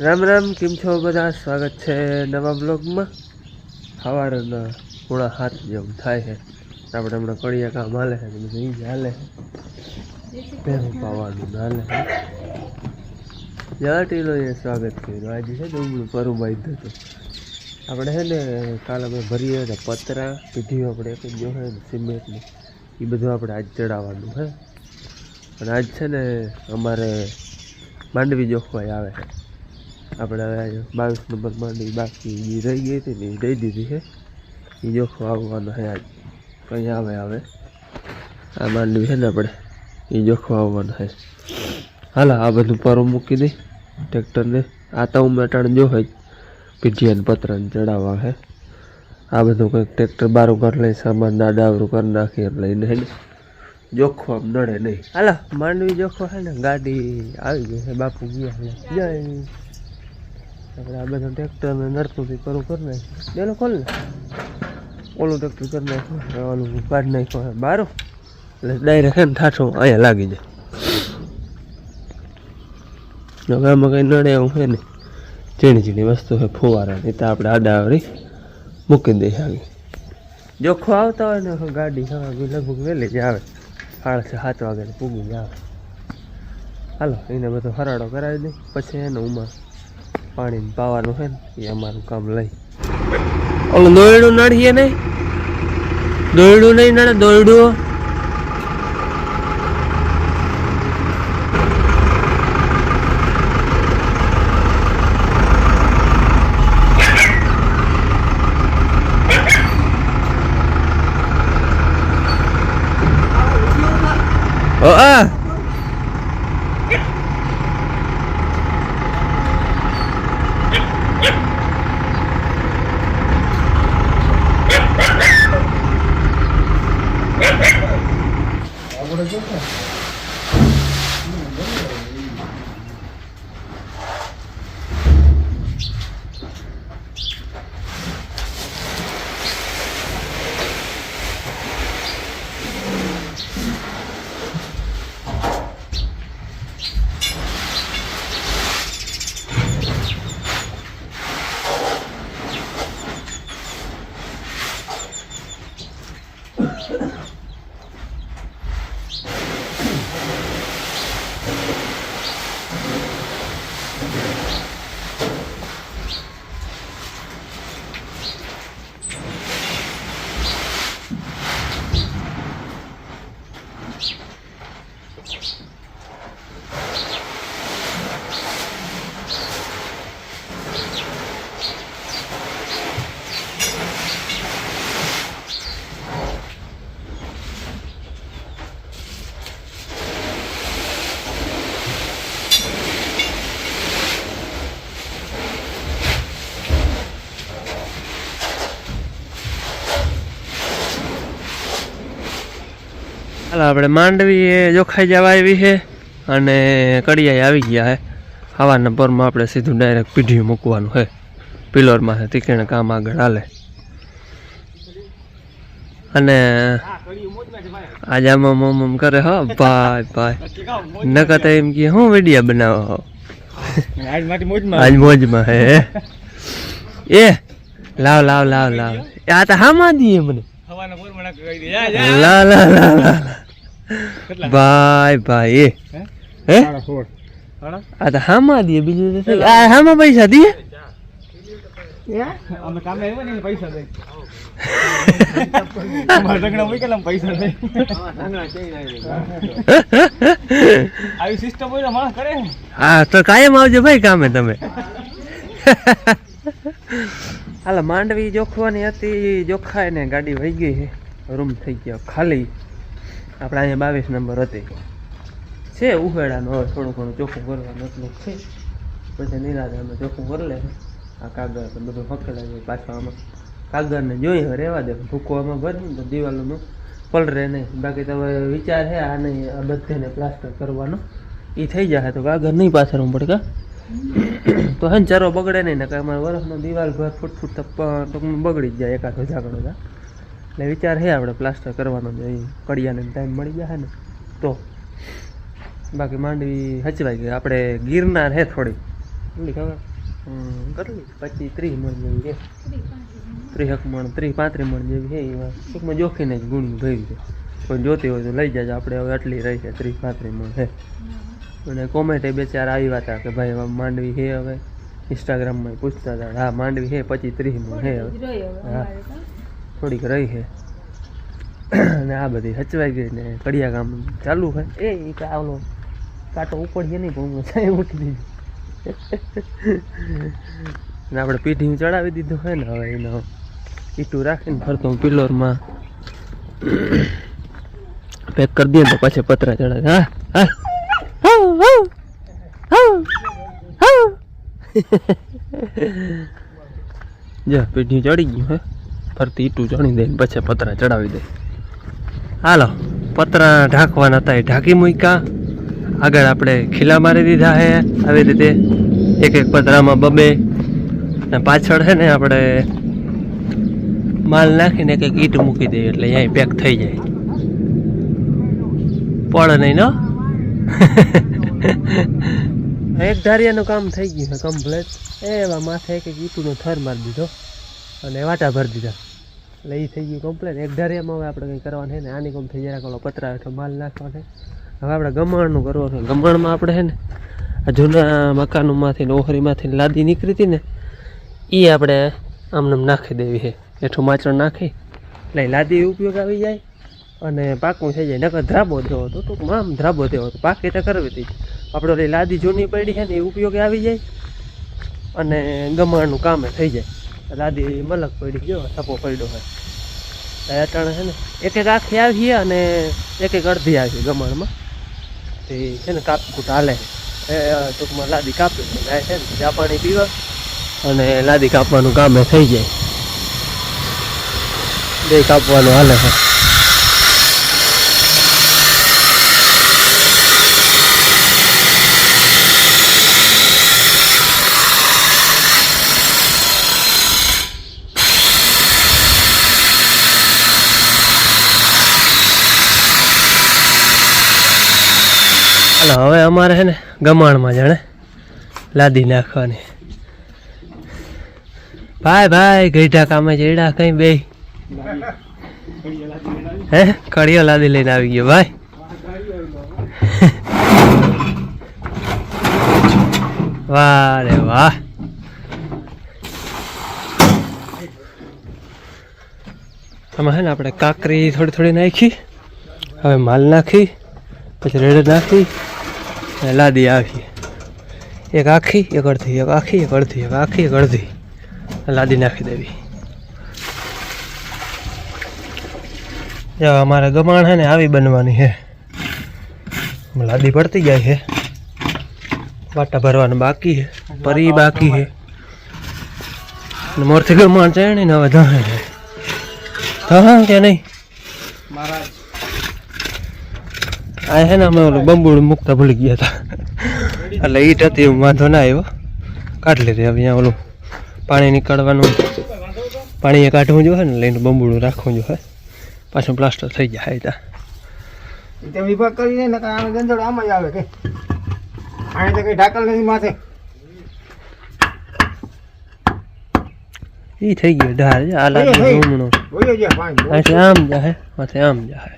રામ રામ, કેમ છો બધા? સ્વાગત છે નવા બ્લોગમાં. સવારના પોણા હાથ જેવું થાય છે. આપણે હમણાં કડિયા કામ હાલે છે બધું ઈ હાલે છે. પાવાનું હાલે જ્યાં જટીલો એ સ્વાગત કર્યું. આજે છે ને ઉમળું પરું બાંધ્યું હતું. આપણે છે ને કાલે અમે ભરીએ ને પતરા, પીઢીઓ આપણે એક જ જોહે ને સિમેન્ટનું એ બધું આપણે આજ ચડાવવાનું હે અને આજ છે ને અમારે માંડવી જોખવાઈ આવે છે. આપણે હવે આજે બાવીસ નંબર માંડવી બાકી ઈ રહી ગઈ હતી ને એ દઈ દીધી છે. એ જોખો આવવાનો છે આજ. કંઈ આવે આવે. આ માંડવી છે ને આપણે એ જોખો આવવાનો છે. હાલો, આ બધું પરો મૂકી દઈ ટ્રેક્ટરને, આ તો હું મેટાણ જો હોય પીઠિયાને પતરાને ચડાવવા છે. આ બધું કંઈક ટ્રેક્ટર બારું કરી લઈ, સામાન ના ડાવરું કરી નાખી એમ લઈને હે ને જોખો આમ નડે નહીં. હાલો, માંડવી જોખો છે ને, ગાડી આવી ગઈ છે, બાપુ ગયા છે. જય. આપણે આ બધા ટ્રેક્ટરને નડતું બી કરું કરી નાખ્યું. બેલો ખોલ ને. ઓલું ટ્રેક્ટર કરી નાખ્યું. ઓલું કાઢી નાખ્યું હવે બારું. એટલે ડાયરેક્ટ હે ને અહીંયા લાગી જાય. જો આમાં કંઈ નડે એવું છે ને ઝીણી ઝીણી વસ્તુ છે, ફુવારા. એ તો આપણે આડાવડી મૂકી દઈએ આગળ જોખો આવતા હોય ને ગાડી હવે લગભગ વહેલી જ આવે. સાડા સાત વાગે પૂગી જ આવે. હાલો, એને બધો હરાડો કરાવી દઈ પછી એને ઉમાં પાણી પાવાનું છે ને, એ અમારું કામ લઈ. ઓલું દોયડું નડીએ નહીં? દોયડું નહીં નડે દોયડું ઓ આ હાલો આપણે માંડવી એ જોખાઈ જવા આવી છે અને કડિયા આવી ગયા છે. હવાના પરમાં આપણે સીધું ડાયરેક્ટ પીઢી મૂકવાનું છે. પિલરમાં તીકણ કામ આગળ હાલે. અને આજે આમાં મમ કરે હો ભાઈ ભાઈ. નકર તો એમ કે હું વિડીયા બનાવો હો. આજ મોજમાં હે. એ લાવ લાવ લાવ લાવ. આ તો હામાં દઈએ મને. લા લા લા લા. ભાઈ ભાઈ હે? આ તો હામાં દે બીજું તો આ હામાં પૈસા દે? અમે કામે આવ્યા ને પૈસા હા તો કાયમ આવજો ભાઈ કામે તમે. હાલ માંડવી જોખવાની હતી જોખાય ને ગાડી વહી ગઈ છે. રૂમ થઈ ગયો ખાલી. આપણે અહીંયા બાવીસ નંબર હતી. છે ઉહેડાનો હવે થોડું ઘણું ચોખ્ખું કરવાનું એટલું છે. પછી નિરાતે અમે ચોખ્ખું કરી લે. આ કાગળ તો બધું હકેલા જાય પાછું આમાં. કાગળને જોઈએ હવે રહેવા દે. ભૂકો આમાં ભરી તો દિવાલોનું પલરે નહીં. બાકી તો હવે વિચાર છે આ નહીં, આ બધાને પ્લાસ્ટર કરવાનો. એ થઈ જાય તો કાગળ નહીં પાછળ પડકા તો હે ચારો બગડે નહીં ને કાંઈ. અમારે વરસનો દિવાલ ઘર ફૂટ ફૂટ ટૂંકમાં બગડી જ જાય એકાદો ઝાકડો જા એટલે વિચાર છે આપણે પ્લાસ્ટર કરવાનો જ. કડિયાને ટાઈમ મળી જાય ને તો બાકી માંડવી હચવાઈ ગઈ. આપણે ગિરનાર હે થોડી કેટલી ખબર? હમ, કેટલી? પચીસ ત્રીસ મણ જેવી છે. ત્રીસક મણ ત્રીસ પાંત્રીસ મણ જેવી છે એમાં ટૂંકમાં જોખીને જ ગુણી ભરી છે. કોઈ જોતી હોય તો લઈ જાજો. આપણે હવે આટલી રહી છે ત્રીસ પાંત્રીસ મણ છે. અને કોમેન્ટ બે ચાર આવ્યા હતા કે ભાઈ માંડવી છે હવે. ઇન્સ્ટાગ્રામમાં પૂછતા હતા હા માંડવી છે પચીસ ત્રીસ મણ છે હવે. હા. થોડીક રહી છે. અને આ બધી હચવાઈ ગઈ ને કડિયા કામ ચાલુ છે. એ આવલો કાંટો ઉપડીએ નહીં પણ સાહેબ મૂકી દીધું. ને આપણે પીઢી ચડાવી દીધું હોય ને હવે એનો ઈટું રાખીને ફરતો હું પિલ્લોરમાં. પેક કરી દઈએ ને પછી પતરા ચડાવે. હા હા. જો પીઢી ચડી ગયું હે. ફરતી ઈટું ચણી દે પછી પતરા ચડાવી દે. હાલો, પતરા ઢાંકવાના હતા, એ ઢાંકી મૂક્યા. આગળ આપણે ખીલા મારી દીધા હે, આવી રીતે એક એક પતરામાં બબે. ને પાછળ છે ને આપણે માલ નાખીને એક ઈટ મૂકી દઈએ, એટલે અહીં પેક થઈ જાય. પડે નહીં નો? એક ધારિયાનું કામ થઈ ગયું છે કમ્પ્લેટ એવા માથે એક ઈંટુનો થર મારી દીધો. અને વાટા ભરી દીધા. એટલે એ થઈ ગયું કમ્પ્લેન એક ઢારિયામાં હવે આપણે કંઈ કરવાનું છે ને? આની કોમ થઈ જરાક ઓલો પતરા હેઠળ માલ નાખવાનો હવે આપણે ગમાણનું કરવું છે. ગમાણમાં આપણે છે ને, આ જૂના મકાનોમાંથી ઓહરીમાંથી લાદી નીકળી હતી ને એ આપણે આમને આમ નાખી દેવી છે. હેઠું માચણ નાખી, એટલે લાદી ઉપયોગ આવી જાય અને પાકું થઈ જાય. નકર ધ્રાબો થયો હતો. ટૂંકમાં આમ ધ્રાબો દેવો હતો. પાકી તો કરવી હતી. આપણે લાદી જૂની પડી છે ને એ ઉપયોગે આવી જાય અને ગમાણનું કામે થઈ જાય. લાદી મલક પડી ગયો સપો પડ્યો હોય. અટાણે છે ને, એક એક આખી આવી અને એક એક અડધી આવી ગમાણમાં. તે છે ને કાપકૂટ હાલે એ ટૂંકમાં લાદી કાપી જાય છે ને, ચા પાણી પીવા અને લાદી કાપવાનું કામે થઈ જાય. બે કાપવાનું હાલે છે. હાલો, હવે અમારે છે ને ગમાણમાં જાણે લાદી નાખવાની. ભાઈ ભાઈ ગઈઢા કામે જઈડા કઈ બે હે? કડિયો લાદી લઈને આવી ગયો, ભાઈ. વાહ રે વાહ. આમાં છે ને આપણે કાકરી થોડી થોડી નાખી, હવે માલ નાખી, પછી રેડ નાખી લાદી આવી એક આખી, એક અડધી, એક આખી, એક અડધી, એક આખી, એક અડધી. લાદી નાખી દેવી. અમારે ગમાણ છે ને આવી બનવાની છે લાદી પડતી જાય છે વાટા ભરવાનું બાકી છે પરી બાકી છે મોરથી ગમાણ ચણી ને હવે ધહે છે ધહ કે નહીં? આ છે ને અમે ઓલું બંબુડું મૂકતા ભૂલી ગયા હતા. એટલે ઈટ હતી એવું વાંધો ના આવ્યો. કાઢી લીધી હવે અહીંયા ઓલું પાણી નીકળવાનું. પાણી એ કાઢવું જોઈએ ને લઈને બંબુડું રાખવું જોઈએ. પાછું પ્લાસ્ટર થઈ જાય ત્યાં. વિભાગ કરીને ને ગંધડો આમાં જ આવે કે. આને તો કઈ ઢાકલ નથી માથે. થઈ ગયો ઢાર આ લાગે આમ જાહે માથે આમ જાહે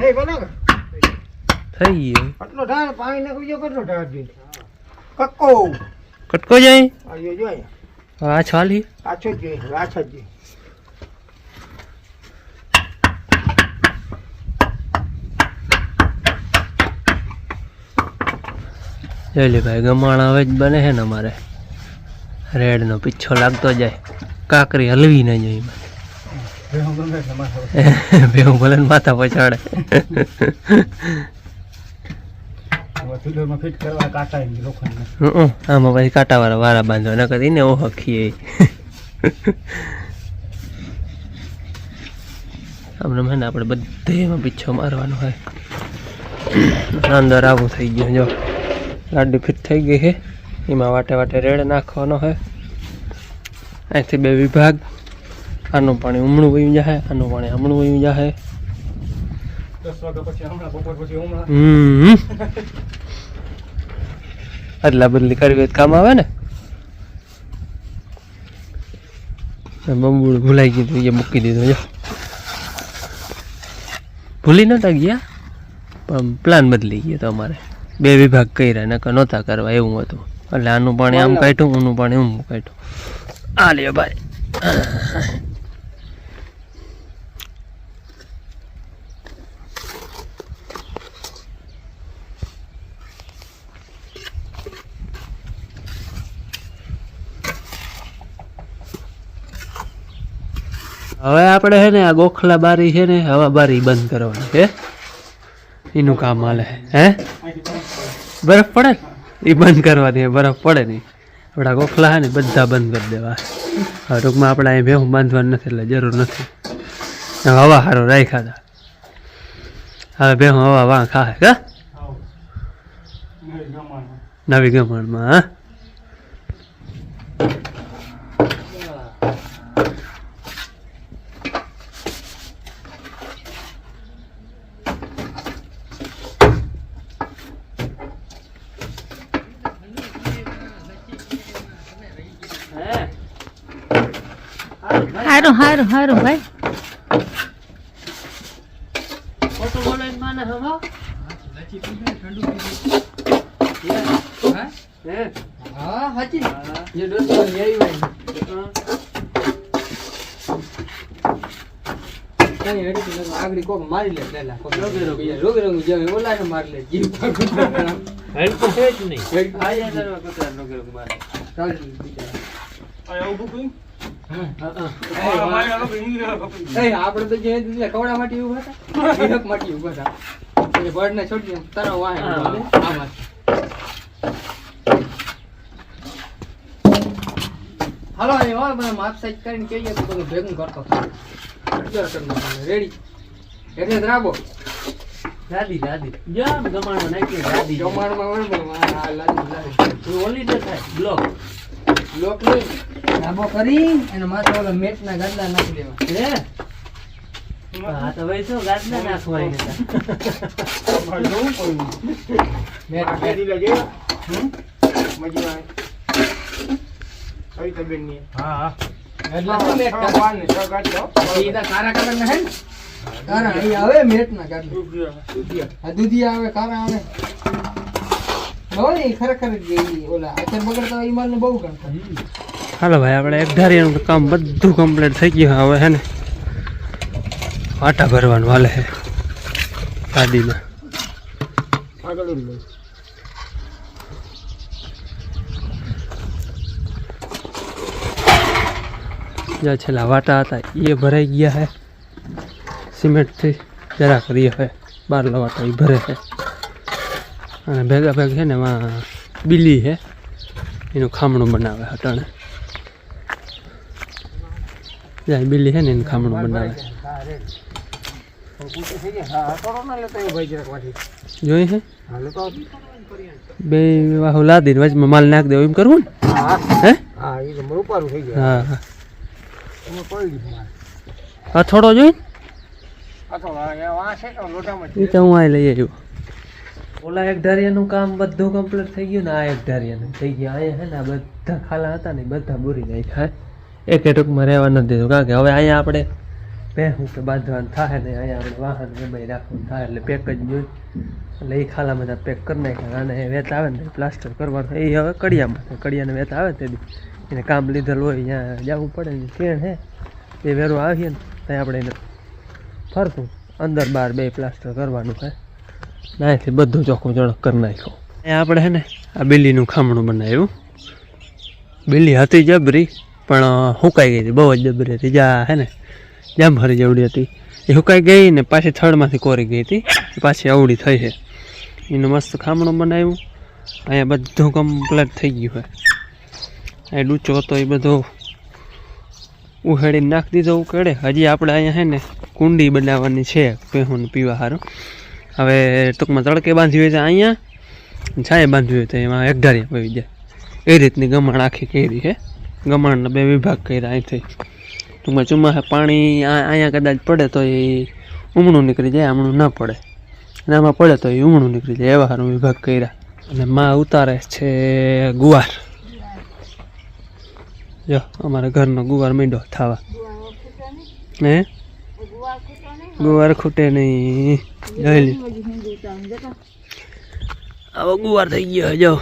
થઈ થઈ થઈ ગયું. આટલો ઢાળ પાણી નાખી જો કેટલો ઢાળ જોઈએ કક્કો. કટકો જાય આ જો જોઈએ આ છાલી આછો જ જોઈએ આછો જ જોઈએ. જોઈ ભાઈ ગમાણ હવે જ બને છે ને અમારે. રેડનો પીછો લાગતો જાય. કાકરી હલવી ન જાય એમાં. ભેહું ભલે માથા પછાડે આમાં પછી કાંટા વાળા વારા હં, આમાં કરી ને એને ઓળખીએ આમને મને આપણે બધે એમાં પીછો મારવાનો હોય. અંદર આવું થઈ ગયું જો. લાડુ ફિટ થઈ ગઈ છે. એમાં વાટે વાટે રેડ નાખવાનો છે અહીંથી બે વિભાગ. આનું પાણી ઉમણું વયું જાય આનું પાણી હમણું વયું હમ. અદલા બદલી કરવી કામ આવે ને? બબુડ ભૂલાઈ ગયું એ મૂકી દીધું જો. ભૂલી નહોતા ગયા? પણ પ્લાન બદલી ગયો તો અમારે. બે વિભાગ કર્યા નકર નહોતા કરવા એવું હતું. એટલે આનું પાણી આમ કાઢ્યું ઊનું પાણી ઊમ કાઢ્યું. આ લ્યો ભાઈ. હવે આપણે છે ને આ ગોખલા બારી છે ને હવા બારી બંધ કરવાની છે એનું કામ હાલે, હે? બરફ પડે એ બંધ કરવાની બરફ પડે નહીં. આપણા ગોખલા છે ને બધા બંધ કરી દેવા. હવે ટૂંકમાં આપણે અહીં ભેહું બાંધવાનું નથી, એટલે જરૂર નથી. હવા સારો રાખ્યા હતા. હવે ભેહું હવા વાં ખાય કા? નવી ગમણમાં, હા હારું હારું હારું ભાઈ ખોટું બોલાય માને હવા હે હા સાચી હા. જે દોસ્તો લઈ આવ્યા કઈ હારું હારું ભાઈ. આગળ કોક મારી લે પેલા. કોક રોગે રોગે. ઓલાને મારી લે જીવ હેલ્પ તો છે જ નહીં. હેડ. આ યાર તારા રોગે રોગે મારે. ચાલ બીજા હા, હા. એ આપણે તો જે કવડા માટે ઊભા હતા? હીરક માટે ઊભા હતા. એટલે બળને છોડી દે તરવ વાહે આમાં હાલો એ હોય મને માપ સાઈજ કરીને કહીએ તો બધું ભેગું કરતો રેડી એટલે રાખો. દાદી દાદી. જમાડમાં આમ નાખી દાદી. તું ઓલી થાય બ્લોક. લોક લઈ ડાબો કરી અને માથે ઓલા મેટના ગાદલા નાખી દેવા. હે? હા? તો ભાઈ શું ગાદલા નાખવા મેટ મેટ. એટલે શું મેટ ગાદલા? ઈ તો કારા કલરના હે કારા અહીં આવે મેટના ગાદલા. આ દૂધિયા આવે કારા આવે. હાલો ભાઈ, આપણે ધારીનું કામ બધું કમ્પ્લીટ થઈ ગયું હવે હે ને? આટા ભરવાનું હાલે છે ગાડીમાં. આગળ જ્યાં છેલ્લા વાટા હતા એ ભરાઈ ગયા હે, સિમેન્ટથી. જરા કરીએ હવે બારલા વાટા એ ભરે છે અને ભેગા ભેગ છે ને એમાં બિલી છે. એનું ખામણું બનાવે અટાણે જ્યાં બિલી છે ને એનું ખામણું બનાવે. જોઈ છે બે વાહુ લાદી વચમાં માલ નાખ દેવો એમ કરવું ને? હે હા? હા થોડો જોઈ એ તો હું આ લઈ આવ્યો. ઓલા એક ધારિયાનું કામ બધું કમ્પ્લીટ થઈ ગયું ને આ એક ધારિયાનું થઈ ગયું. અહીંયા હે ને આ બધા ખાલા હતા ને બધા બુરી નાખ્યા. એક ટૂંકમાં રહેવા નથી દીધું. કારણ કે હવે અહીંયા આપણે પહેવું કે બાંધવાનું થાય ને અહીંયા આપણે વાહન ગમે રાખવું થાય એટલે પેક જ જોઈ. એટલે એ ખાલા બધા પેક કરી નાખ્યા. અને એ વેત આવે ને પ્લાસ્ટર કરવાનું. એ હવે કડિયામાં કડિયાને વેત આવે તે એને કામ લીધેલ હોય ત્યાં જવું પડે ને કેણ હે એ વેરો આવીએ ને ત્યાં આપણે એને ફરતું અંદર બહાર બે પ્લાસ્ટર કરવાનું નાથી બધું ચોખ્ખું ચણક કરી નાખ્યું. આપણે હે ને, આ બિલ્લીનું ખામણું બનાવ્યું. બિલ્લી હતી જબરી, પણ હુકાઈ ગઈ હતી, બહુ જ જબરી હતી. જ્યાં હે ને જામ ભરી જવડી હતી. એ હુકાઈ ગઈ ને પાછી થડમાંથી કોરી ગઈ હતી. પાછી અવળી થઈ છે. એનું મસ્ત ખામણું બનાવ્યું. અહીંયા બધું કમ્પ્લીટ થઈ ગયું હોય અહીં ડૂચો હતો, એ બધો ઉહેડીને નાખી દીધો ઉકેડે હજી આપણે અહીંયા છે ને કુંડી બનાવવાની છે પહેવું પીવા સારું હવે ટૂંકમાં તડકે બાંધ્યું હોય છે અહીંયા છાંય બાંધ્યું હોય તો એમાં એકધારી આવી જાય એ રીતની ગમાણ આખી કરી છે ગમણના બે વિભાગ કર્યા અહીંથી. ટૂંકમાં ચોમાસે પાણી અહીંયા કદાચ પડે તો એ ઉમણું નીકળી જાય આમણું ના પડે. અને આમાં પડે તો એ ઉમણું નીકળી જાય એવા સારું વિભાગ કર્યા. અને માં ઉતારે છે ગુવાર. જો અમારા ઘરનો ગુવાર મીંડો થવા. હે? ગુવાર ખૂટે નહીં. જોઈ ગુવાર થઈ ગયો જો.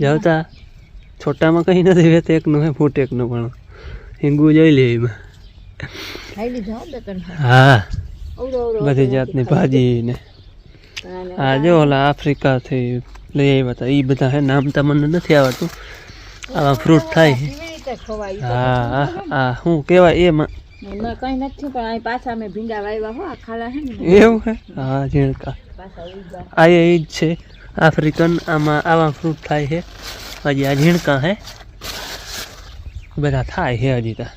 જાવતા છોટામાં કંઈ નથી વેત એકનું હે ફૂટ એકનું પણ. હિંગુ જોઈ લે એમાં. હા. બધી જાતની ભાજી ને આ જો ઓલા આફ્રિકાથી લઈ આવ્યા હતા. એ બધા હે નામ તો મને નથી આવડતું. આવા ફ્રૂટ થાય. હા હા આ શું કહેવાય? એમાં એમાં કઈ નથી પણ અહીં પાછા અમે ભીંડા વાવ્યા હો આ ખાલા હે ને એવું હે? હા ઝીણકા. આ એ જ છે આફ્રિકન આમાં આવા ફ્રૂટ થાય છે. હજી આ ઝીણકા હે. બધા થાય છે હજી તા